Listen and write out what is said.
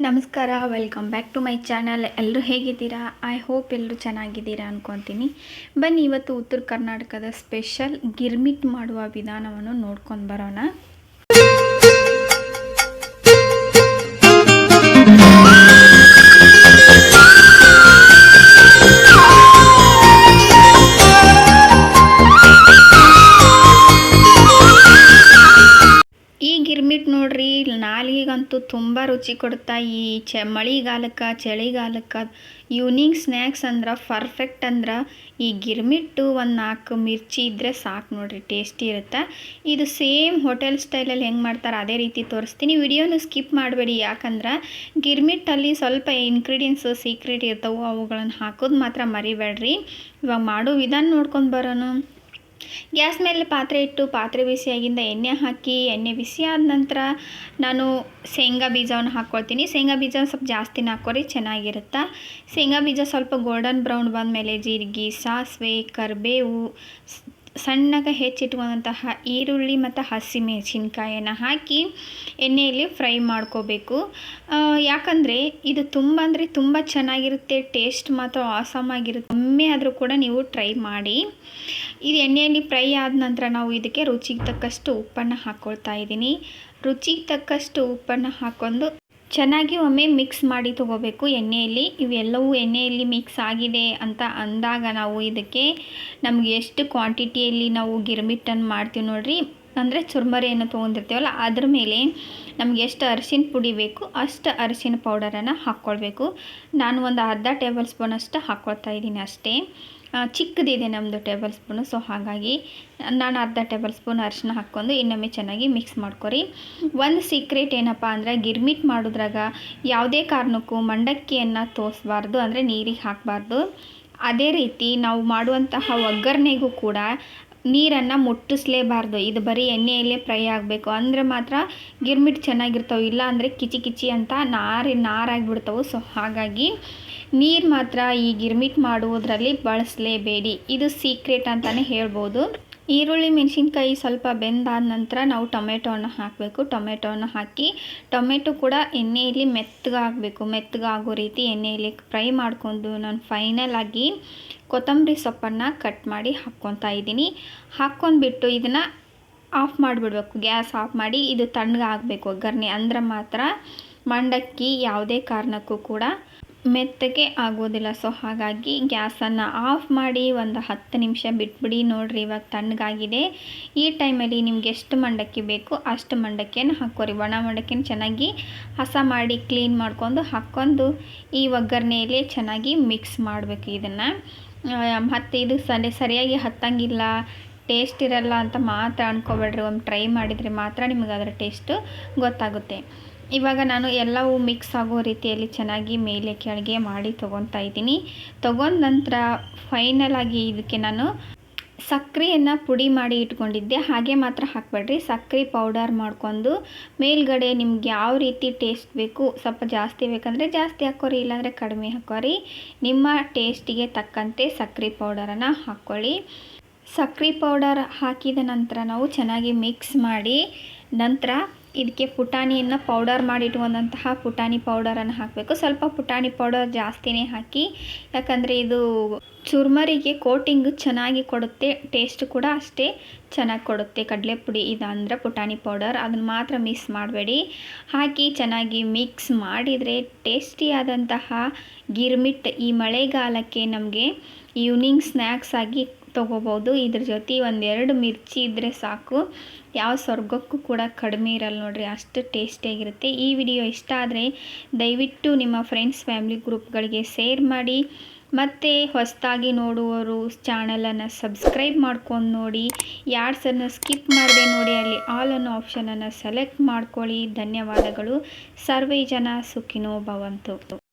ನಮಸ್ಕಾರ welcome back to my channel ಎಲ್ಲರೂ ಹೇಗಿದ್ದೀರಾ? ಐ ಹೋಪ್ ಎಲ್ಲರೂ ಚೆನ್ನಾಗಿದ್ದೀರಾ ಅಂದ್ಕೊತೀನಿ ಬನ್ನಿ, ಇವತ್ತು ಉತ್ತರ ಕರ್ನಾಟಕದ ಸ್ಪೆಷಲ್ ಗಿರ್ಮಿಟ್ ಮಾಡುವ ವಿಧಾನವನ್ನು ನೋಡ್ಕೊಂಡು ಬರೋಣ. ನೋಡ್ರಿ ನಾಲಿಗಂತೂ ತುಂಬ ರುಚಿ ಕೊಡ್ತಾ ಈ ಚ, ಮಳೆಗಾಲಕ್ಕೆ, ಚಳಿಗಾಲಕ್ಕೆ ಈವ್ನಿಂಗ್ ಸ್ನ್ಯಾಕ್ಸ್ ಅಂದ್ರೆ ಪರ್ಫೆಕ್ಟ್ ಅಂದ್ರೆ, ಈ ಗಿರ್ಮಿಟ್ಟು ಒಂದು ನಾಲ್ಕು ಮಿರ್ಚಿ ಇದ್ದರೆ ಸಾಕು ನೋಡ್ರಿ ಟೇಸ್ಟಿ ಇರುತ್ತೆ. ಇದು ಸೇಮ್ ಹೋಟೆಲ್ ಸ್ಟೈಲಲ್ಲಿ ಹೆಂಗೆ ಮಾಡ್ತಾರೆ ಅದೇ ರೀತಿ ತೋರಿಸ್ತೀನಿ. ವಿಡಿಯೋನ ಸ್ಕಿಪ್ ಮಾಡಬೇಡಿ, ಯಾಕಂದ್ರೆ ಗಿರ್ಮಿಟ್ಟಲ್ಲಿ ಸ್ವಲ್ಪ ಇಂಗ್ರೀಡಿಯೆಂಟ್ಸು ಸೀಕ್ರೆಟ್ ಇರ್ತವೆ, ಅವುಗಳನ್ನು ಹಾಕೋದು ಮಾತ್ರ ಮರಿಬೇಡ್ರಿ. ಇವಾಗ ಮಾಡೋ ವಿಧಾನ ನೋಡ್ಕೊಂಡು ಬರೋಣ ಗ್ಯಾಸ್ ಮೇಲೆ ಪಾತ್ರೆ ಇಟ್ಟು ಪಾತ್ರೆ ಬಿಸಿಯಾಗಿಂದ ಎಣ್ಣೆ ಹಾಕಿ, ಎಣ್ಣೆ ಬಿಸಿ ಆದ ನಂತರ ನಾನು ಶೇಂಗಾ ಬೀಜವನ್ನು ಹಾಕ್ಕೊಳ್ತೀನಿ. ಶೇಂಗಾ ಬೀಜ ಸ್ವಲ್ಪ ಜಾಸ್ತಿ ಹಾಕೋರಿ ಚೆನ್ನಾಗಿರುತ್ತೆ? ಶೇಂಗಾ ಬೀಜ ಸ್ವಲ್ಪ ಗೋಲ್ಡನ್ ಬ್ರೌನ್ ಬಂದಮೇಲೆ ಜೀರಿಗೆ, ಸಾಸಿವೆ, ಕರಿಬೇವು ಸಣ್ಣಗೆ ಹೆಚ್ಚಿಟ್ಕೊಂಡಂತಹ ಈರುಳ್ಳಿ ಮತ್ತು ಹಸಿಮೆಣಸಿನ್ಕಾಯನ್ನು ಹಾಕಿ ಎಣ್ಣೆಯಲ್ಲಿ ಫ್ರೈ ಮಾಡ್ಕೋಬೇಕು. ಯಾಕಂದರೆ ಇದು ತುಂಬ ಅಂದರೆ ತುಂಬ ಚೆನ್ನಾಗಿರುತ್ತೆ, ಟೇಸ್ಟ್ ಮಾತ್ರ ಆಸಮ್ ಆಗಿರುತ್ತೆ. ಒಮ್ಮೆ ಆದರೂ ಕೂಡ ನೀವು ಟ್ರೈ ಮಾಡಿ. ಇದು ಎಣ್ಣೆಯಲ್ಲಿ ಫ್ರೈ ಆದ ನಂತರ ನಾವು ಇದಕ್ಕೆ ರುಚಿಗೆ ತಕ್ಕಷ್ಟು ಉಪ್ಪನ್ನು ಹಾಕ್ಕೊಳ್ತಾ ಇದ್ದೀನಿ. ರುಚಿಗೆ ತಕ್ಕಷ್ಟು ಉಪ್ಪನ್ನು ಹಾಕ್ಕೊಂಡು ಚೆನ್ನಾಗಿ ಒಮ್ಮೆ ಮಿಕ್ಸ್ ಮಾಡಿ ತಗೋಬೇಕು. ಎಣ್ಣೆಯಲ್ಲಿ ಇವೆಲ್ಲವೂ ಎಣ್ಣೆಯಲ್ಲಿ ಮಿಕ್ಸ್ ಆಗಿದೆ ಅಂತ ಅಂದಾಗ ನಾವು ಇದಕ್ಕೆ ನಮಗೆ ಎಷ್ಟು ಕ್ವಾಂಟಿಟಿಯಲ್ಲಿ ನಾವು ಗಿರ್ಮಿಟ್ಟನ್ನು ಮಾಡ್ತೀವಿ ನೋಡಿರಿ. ಅಂದರೆ ಚುರ್ಮರಿಯನ್ನು ತೊಗೊಂಡಿರ್ತೀವಲ್ಲ, ಅದ್ರ ಮೇಲೆ ನಮ್ಗೆ ಎಷ್ಟು ಅರಿಶಿನ ಪುಡಿ ಬೇಕು, ಅಷ್ಟು ಅರಿಶಿನ ಪೌಡರನ್ನು ಹಾಕ್ಕೊಳ್ಬೇಕು. ನಾನು ಒಂದು ಅರ್ಧ ಟೇಬಲ್ ಸ್ಪೂನ್ ಅಷ್ಟು ಹಾಕ್ಕೊಳ್ತಾ ಇದ್ದೀನಿ ಅಷ್ಟೇ. ಚಿಕ್ಕದಿದೆ ನಮ್ಮದು ಟೇಬಲ್ ಸ್ಪೂನು, ಸೊ ಹಾಗಾಗಿ ನಾನು ಅರ್ಧ ಟೇಬಲ್ ಸ್ಪೂನ್ ಅರಿಶಿನ ಹಾಕ್ಕೊಂಡು ಇನ್ನೊಮ್ಮೆ ಚೆನ್ನಾಗಿ ಮಿಕ್ಸ್ ಮಾಡ್ಕೊರಿ. ಒಂದು ಸೀಕ್ರೆಟ್ ಏನಪ್ಪ ಅಂದರೆ ಗಿರ್ಮಿಟ್ ಮಾಡೋದ್ರಾಗ ಯಾವುದೇ ಕಾರಣಕ್ಕೂ ಮಂಡಕ್ಕಿಯನ್ನು ತೋರಿಸ್ಬಾರ್ದು ಅಂದರೆ ನೀರಿಗೆ ಹಾಕಬಾರ್ದು. ಅದೇ ರೀತಿ ನಾವು ಮಾಡುವಂತಹ ಒಗ್ಗರಣೆಗೂ ಕೂಡ ನೀರನ್ನು ಮುಟ್ಟಿಸ್ಲೇಬಾರ್ದು. ಇದು ಬರೀ ಎಣ್ಣೆಯಲ್ಲೇ ಫ್ರೈ ಆಗಬೇಕು. ಅಂದರೆ ಮಾತ್ರ ಗಿರ್ಮಿಟ್ ಚೆನ್ನಾಗಿರ್ತವೆ. ಇಲ್ಲ ಅಂದರೆ ಕಿಚಿ ಕಿಚಿ ಅಂತ ನಾರಿ ನಾರಾಗಿಬಿಡ್ತವೆ. ಸೊ ಹಾಗಾಗಿ ನೀರು ಮಾತ್ರ ಈ ಗಿರ್ಮಿಟ್ ಮಾಡುವುದರಲ್ಲಿ ಬಳಸಲೇಬೇಡಿ. ಇದು ಸೀಕ್ರೆಟ್ ಅಂತಲೇ ಹೇಳ್ಬೋದು. ಈರುಳ್ಳಿ, ಮೆಣಸಿನ್ಕಾಯಿ ಸ್ವಲ್ಪ ಬೆಂದಾದ ನಂತರ ನಾವು ಟೊಮೆಟೋನ ಹಾಕಬೇಕು. ಟೊಮೆಟೋನ ಹಾಕಿ, ಟೊಮೆಟೊ ಕೂಡ ಎಣ್ಣೆಯಲ್ಲಿ ಮೆತ್ತಗಾಗಬೇಕು. ಮೆತ್ತಗಾಗೋ ರೀತಿ ಎಣ್ಣೆಯಲ್ಲಿ ಫ್ರೈ ಮಾಡಿಕೊಂಡು ನಾನು ಫೈನಲ್ ಆಗಿ ಕೊತ್ತಂಬರಿ ಸೊಪ್ಪನ್ನು ಕಟ್ ಮಾಡಿ ಹಾಕ್ಕೊತಾ ಇದ್ದೀನಿ. ಹಾಕ್ಕೊಂಡ್ಬಿಟ್ಟು ಇದನ್ನು ಆಫ್ ಮಾಡಿಬಿಡ್ಬೇಕು. ಗ್ಯಾಸ್ ಆಫ್ ಮಾಡಿ ಇದು ತಣ್ಣಗಾಗಬೇಕು ಒಗ್ಗರಣೆ. ಅಂದ್ರೆ ಮಾತ್ರ ಮಂಡಕ್ಕಿ ಯಾವುದೇ ಕಾರಣಕ್ಕೂ ಕೂಡ ಮೆತ್ತಗೆ ಆಗೋದಿಲ್ಲ. ಸೊ ಹಾಗಾಗಿ ಗ್ಯಾಸನ್ನು ಆಫ್ ಮಾಡಿ ಒಂದು ಹತ್ತು ನಿಮಿಷ ಬಿಟ್ಬಿಡಿ ನೋಡಿರಿ, ಇವಾಗ ತಣ್ಣಗಾಗಿದೆ. ಈ ಟೈಮಲ್ಲಿ ನಿಮ್ಗೆ ಎಷ್ಟು ಮಂಡಕ್ಕಿ ಬೇಕು ಅಷ್ಟು ಮಂಡಕ್ಕಿಯನ್ನು ಹಾಕೋರಿ ಒಣ ಮಂಡಕ್ಕಿನ ಚೆನ್ನಾಗಿ ಹಸ ಮಾಡಿ ಕ್ಲೀನ್ ಮಾಡ್ಕೊಂಡು ಹಾಕ್ಕೊಂಡು ಈ ಒಗ್ಗರಣೆಯಲ್ಲಿ ಚೆನ್ನಾಗಿ ಮಿಕ್ಸ್ ಮಾಡಬೇಕು ಇದನ್ನು. ಮತ್ತು ಇದು ಸರಿ, ಸರಿಯಾಗಿ ಹತ್ತಂಗಿಲ್ಲ, ಟೇಸ್ಟ್ ಇರಲ್ಲ ಅಂತ ಮಾತ್ರ ಅನ್ಕೋಬೇಡ್ರಿ. ಒಂದು ಟ್ರೈ ಮಾಡಿದರೆ ಮಾತ್ರ ನಿಮಗೆ ಅದರ ಟೇಸ್ಟು ಗೊತ್ತಾಗುತ್ತೆ. ಇವಾಗ ನಾನು ಎಲ್ಲವೂ ಮಿಕ್ಸ್ ಆಗೋ ರೀತಿಯಲ್ಲಿ ಚೆನ್ನಾಗಿ ಮೇಲೆ ಕೆಳಗೆ ಮಾಡಿ ತೊಗೊತಾ ಇದ್ದೀನಿ. ತೊಗೊಂಡ ನಂತರ ಫೈನಲ್ ಆಗಿ ಇದಕ್ಕೆ ನಾನು ಸಕ್ಕರೆಯನ್ನು ಪುಡಿ ಮಾಡಿ ಇಟ್ಕೊಂಡಿದ್ದೆ. ಹಾಗೆ ಮಾತ್ರ ಹಾಕಬೇಡ್ರಿ. ಸಕ್ಕರೆ ಪೌಡರ್ ಮಾಡಿಕೊಂಡು ಮೇಲ್ಗಡೆ ನಿಮ್ಗೆ ಯಾವ ರೀತಿ ಟೇಸ್ಟ್ ಬೇಕು, ಸ್ವಲ್ಪ ಜಾಸ್ತಿ ಬೇಕಂದರೆ ಜಾಸ್ತಿ ಹಾಕೋರಿ, ಇಲ್ಲಾಂದರೆ ಕಡಿಮೆ ಹಾಕೋರಿ. ನಿಮ್ಮ ಟೇಸ್ಟಿಗೆ ತಕ್ಕಂತೆ ಸಕ್ಕರೆ ಪೌಡರನ್ನು ಹಾಕ್ಕೊಳ್ಳಿ ಸಕ್ಕರೆ ಪೌಡರ್ ಹಾಕಿದ ನಂತರ ನಾವು ಚೆನ್ನಾಗಿ ಮಿಕ್ಸ್ ಮಾಡಿ ನಂತರ ಇದಕ್ಕೆ ಪುಟಾಣಿಯನ್ನು ಪೌಡರ್ ಮಾಡಿಟ್ಕೊಂಡಂತಹ ಪುಟಾಣಿ ಪೌಡರನ್ನು ಹಾಕಬೇಕು. ಸ್ವಲ್ಪ ಪುಟಾಣಿ ಪೌಡರ್ ಜಾಸ್ತಿನೇ ಹಾಕಿ, ಯಾಕಂದರೆ ಇದು ಚುರ್ಮರಿಗೆ ಕೋಟಿಂಗ್ ಚೆನ್ನಾಗಿ ಕೊಡುತ್ತೆ ಟೇಸ್ಟ್ ಕೂಡ ಅಷ್ಟೇ ಚೆನ್ನಾಗಿ ಕೊಡುತ್ತೆ. ಕಡಲೆ ಪುಡಿ ಇದಂದರೆ ಪುಟಾಣಿ ಪೌಡರ್ ಅದನ್ನು ಮಾತ್ರ ಮಿಸ್ ಮಾಡಬೇಡಿ. ಹಾಕಿ ಚೆನ್ನಾಗಿ ಮಿಕ್ಸ್ ಮಾಡಿದರೆ ಟೇಸ್ಟಿಯಾದಂತಹ ಗಿರ್ಮಿಟ್ ಈ ಮಳೆಗಾಲಕ್ಕೆ ನಮಗೆ ಈವ್ನಿಂಗ್ ಸ್ನ್ಯಾಕ್ಸ್ ಆಗಿ ತೊಗೋಬೋದು ಇದ್ರ ಜೊತೆ ಒಂದೆರಡು ಮಿರ್ಚಿ ಇದ್ದರೆ ಸಾಕು. ಯಾವ ಸ್ವರ್ಗಕ್ಕೂ ಕೂಡ ಕಡಿಮೆ ಇರಲ್ಲ ನೋಡಿರಿ, ಅಷ್ಟು ಟೇಸ್ಟಿಯಾಗಿರುತ್ತೆ ಈ ವಿಡಿಯೋ ಇಷ್ಟ ಆದರೆ ದಯವಿಟ್ಟು ನಿಮ್ಮ ಫ್ರೆಂಡ್ಸ್ ಫ್ಯಾಮಿಲಿ ಗ್ರೂಪ್ಗಳಿಗೆ ಶೇರ್ ಮಾಡಿ. ಮತ್ತು ಹೊಸದಾಗಿ ನೋಡುವವರು ಚಾನಲನ್ನು ಸಬ್ಸ್ಕ್ರೈಬ್ ಮಾಡ್ಕೊಂಡು ನೋಡಿ. ಯಾಡ್ಸನ್ನು ಸ್ಕಿಪ್ ಮಾಡದೆ ನೋಡಿ, ಅಲ್ಲಿ ಆಲ್ ಅನ್ನೋ ಆಪ್ಷನನ್ನು ಸೆಲೆಕ್ಟ್ ಮಾಡ್ಕೊಳ್ಳಿ. ಧನ್ಯವಾದಗಳು. ಸರ್ವೇ ಜನ ಸುಖಿನೋ ಭವಂತು.